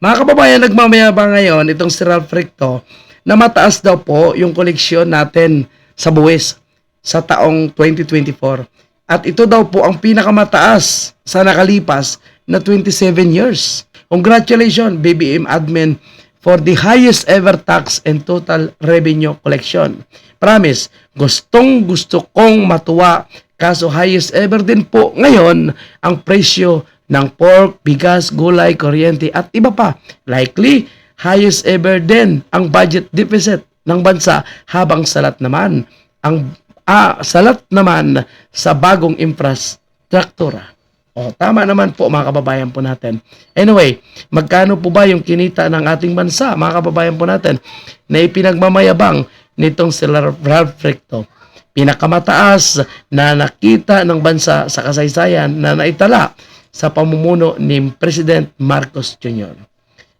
Mga kababayan, nagmamayabang ngayon itong si Ralph Recto na mataas daw po yung koleksyon natin sa buwis sa taong 2024. At ito daw po ang pinakamataas sa nakalipas na 27 years. Congratulations, BBM admin, for the highest ever tax and total revenue collection. Promise, gustong gusto kong matuwa kaso highest ever din po ngayon ang presyo ng pork, bigas, gulay, kuryente at iba pa. Likely, highest ever din ang budget deficit ng bansa habang salat naman ang ah, salat naman sa bagong infrastruktura. O, tama naman po mga kababayan po natin. Anyway, magkano po ba yung kinita ng ating bansa, mga kababayan po natin, na ipinagmamayabang nitong si Ralph Recto? Pinakamataas na nakita ng bansa sa kasaysayan na naitala sa pamumuno ni President Marcos Jr.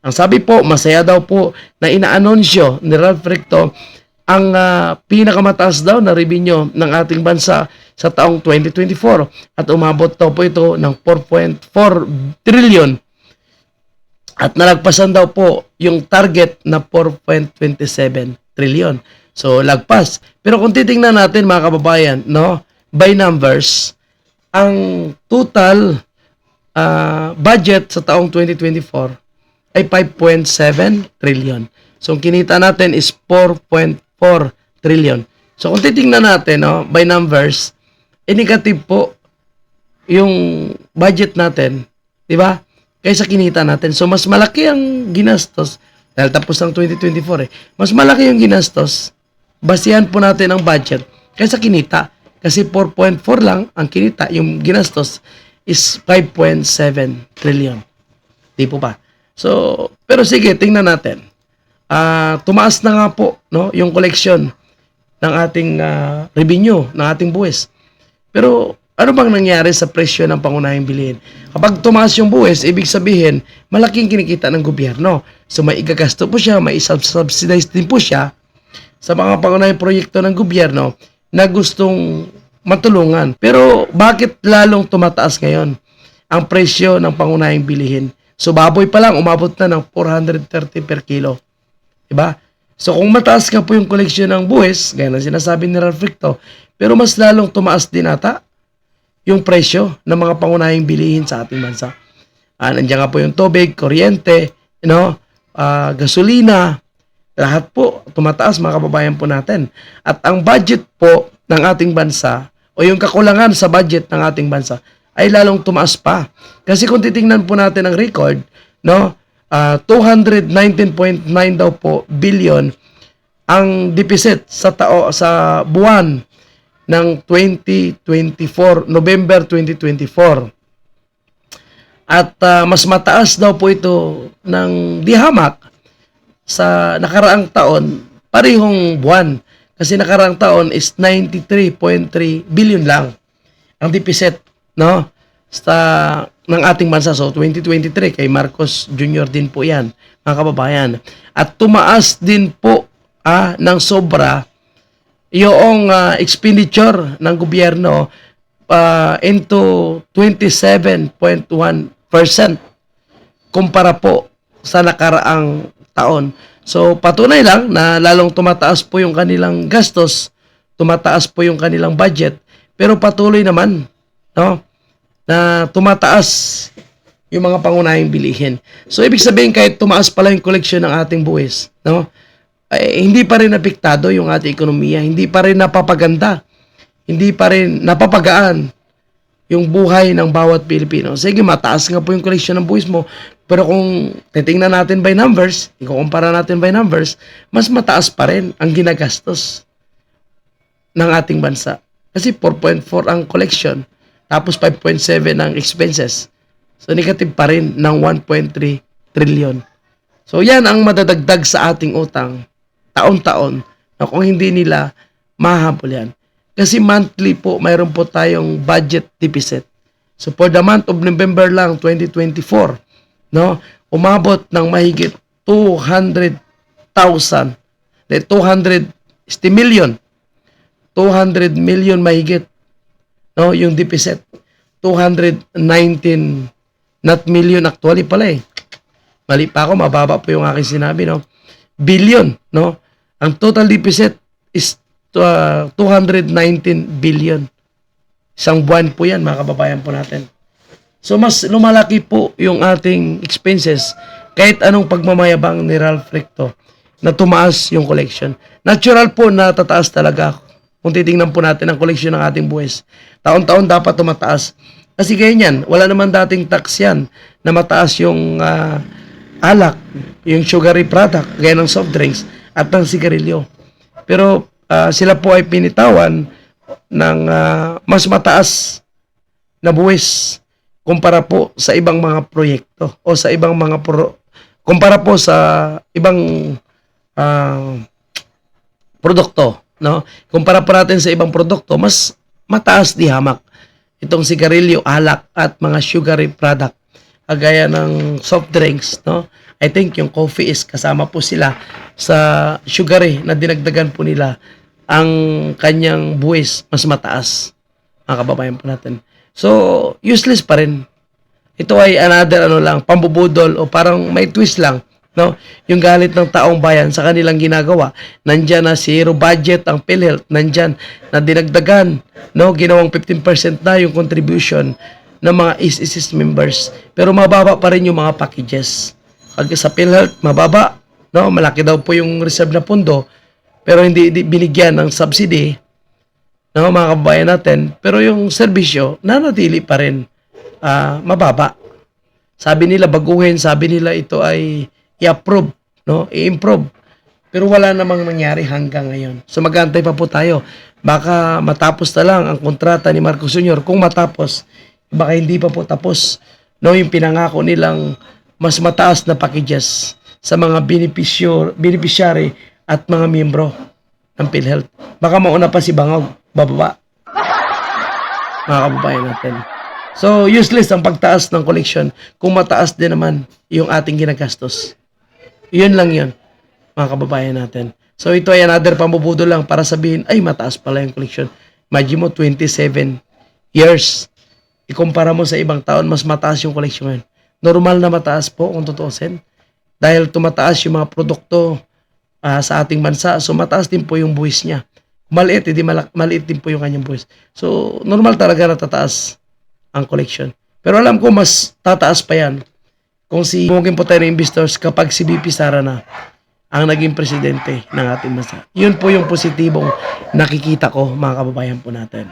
Ang sabi po, masaya daw po na inaanunsyo ni Ralph Recto ang ah, pinakamataas daw na revenue ng ating bansa sa taong 2024 at umabot daw po ito ng 4.4 trillion at nalagpasan daw po yung target na 4.27 trillion. So lagpas. Pero kung titingnan natin mga kababayan, no, by numbers, ang total ah, budget sa taong 2024 ay 5.7 trillion. So ang kinita natin is 4.4 trillion. So kung titingnan natin no, by numbers, eh, negative po yung budget natin, 'di ba? Kaysa kinita natin. So mas malaki ang ginastos dahil tapos ng 2024 eh. Mas malaki yung ginastos. Basihan po natin ang budget kaysa kinita. Kasi 4.4 lang ang kinita, yung ginastos is 5.7 trillion. Di po ba? So, pero sige, tingnan natin. Ah, tumaas na nga po no, yung collection ng ating ah, revenue, ng ating buwis. Pero ano bang nangyari sa presyo ng pangunahing bilihin? Kapag tumaas yung buwis, ibig sabihin, malaking kinikita ng gobyerno. So may igagasto po siya, may subsidize din po siya sa mga pangunahing proyekto ng gobyerno na gustong matulungan. Pero bakit lalong tumataas ngayon ang presyo ng pangunahing bilihin? So baboy pa lang, umabot na ng 430 per kilo. Diba? So kung mataas nga po yung koleksyon ng buwis, gaya na sinasabi ni Ralph Ricto, pero mas lalong tumaas din ata yung presyo ng mga pangunahing bilihin sa ating bansa. Ah, nandiyan nga po yung tubig, kuryente, you know, ah, gasolina, lahat po tumataas mga kababayan po natin. At ang budget po ng ating bansa o yung kakulangan sa budget ng ating bansa ay lalong tumaas pa. Kasi kung titingnan po natin ang record, no, ah, 219.9 daw po billion ang deficit sa tao sa buwan ng 2024, November 2024. At ah, mas mataas daw po ito ng dihamak sa nakaraang taon, parehong buwan. Kasi nakaraang taon is 93.3 billion lang ang deficit, no? Sa ng ating bansa. So, 2023, kay Marcos Jr. din po yan, mga kababayan. At tumaas din po ah, ng sobra yung ah, expenditure ng gobyerno ah, into 27.1% kumpara po sa nakaraang taon. So patunay lang na lalong tumataas po yung kanilang gastos, tumataas po yung kanilang budget, pero patuloy naman no na tumataas yung mga pangunahing bilihin. So ibig sabihin kahit tumaas pala yung koleksyon ng ating buwis, no? Ay, hindi pa rin apektado yung ating ekonomiya, hindi pa rin napapaganda, hindi pa rin napapagaan yung buhay ng bawat Pilipino. Sige, mataas nga po yung koleksyon ng buwis mo, pero kung titingnan natin by numbers, ikukumpara natin by numbers, mas mataas pa rin ang ginagastos ng ating bansa. Kasi 4.4 ang collection, tapos 5.7 ang expenses. So negative pa rin ng 1.3 trillion. So yan ang madadagdag sa ating utang taon-taon na kung hindi nila mahabol yan. Kasi monthly po, mayroon po tayong budget deficit. So for the month of November lang, 2024, no, umabot ng mahigit 200,000, 200 sti million, 200 million mahigit, no, yung deficit. 219 not million actually pala eh. mali pa ako, mababa po yung aking sinabi, no? Billion, no? Ang total deficit is uh, 219 billion. Isang buwan po yan, mga kababayan po natin. So, mas lumalaki po yung ating expenses kahit anong pagmamayabang ni Ralph Recto na tumaas yung collection. Natural po na tataas talaga kung titingnan po natin ang collection ng ating buwis. Taon-taon dapat tumataas. Kasi ganyan, wala naman dating tax yan na mataas yung ah, alak, yung sugary product, gaya ng soft drinks at ng sigarilyo. Pero ah, sila po ay pinitawan ng ah, mas mataas na buwis kumpara po sa ibang mga proyekto o sa ibang mga pro, kumpara po sa ibang ah, produkto, no? Kumpara po natin sa ibang produkto, mas mataas di hamak itong sigarilyo, alak at mga sugary product kagaya ng soft drinks, no? I think yung coffee is kasama po sila sa sugary na dinagdagan po nila ang kanyang buwis mas mataas mga kababayan po natin. So, useless pa rin. Ito ay another ano lang, pambubudol o parang may twist lang, no? Yung galit ng taong bayan sa kanilang ginagawa. Nandyan na zero budget ang PhilHealth, nandyan na dinagdagan, no? Ginawang 15% na yung contribution ng mga ISIS members. Pero mababa pa rin yung mga packages. Pag sa PhilHealth, mababa, no? Malaki daw po yung reserve na pondo, pero hindi, hindi binigyan ng subsidy ng mga kababayan natin. Pero yung serbisyo, nanatili pa rin ah, mababa. Sabi nila baguhin, sabi nila ito ay i-approve, no? I-improve. Pero wala namang nangyari hanggang ngayon. So magantay pa po tayo. Baka matapos na lang ang kontrata ni Marcos Jr. Kung matapos, baka hindi pa po tapos. No, yung pinangako nilang mas mataas na packages sa mga beneficiary at mga miyembro ng PhilHealth. Baka mauna pa si Bangog, bababa mga kababayan natin. So, useless ang pagtaas ng collection kung mataas din naman yung ating ginagastos. Yun lang yun, mga kababayan natin. So, ito ay another pambubudo lang para sabihin, ay, mataas pala yung collection. Imagine mo, 27 years. Ikumpara mo sa ibang taon, mas mataas yung collection ngayon. Normal na mataas po kung tutuusin. Dahil tumataas yung mga produkto ah, sa ating bansa. So, mataas din po yung buwis niya maliit, hindi malak- maliit din po yung kanyang buwis. So, normal talaga na tataas ang collection. Pero alam ko mas tataas pa yan kung si Mungkin po tayo ng investors kapag si BP Sara na ang naging presidente ng ating bansa. Yun po yung positibong nakikita ko mga kababayan po natin.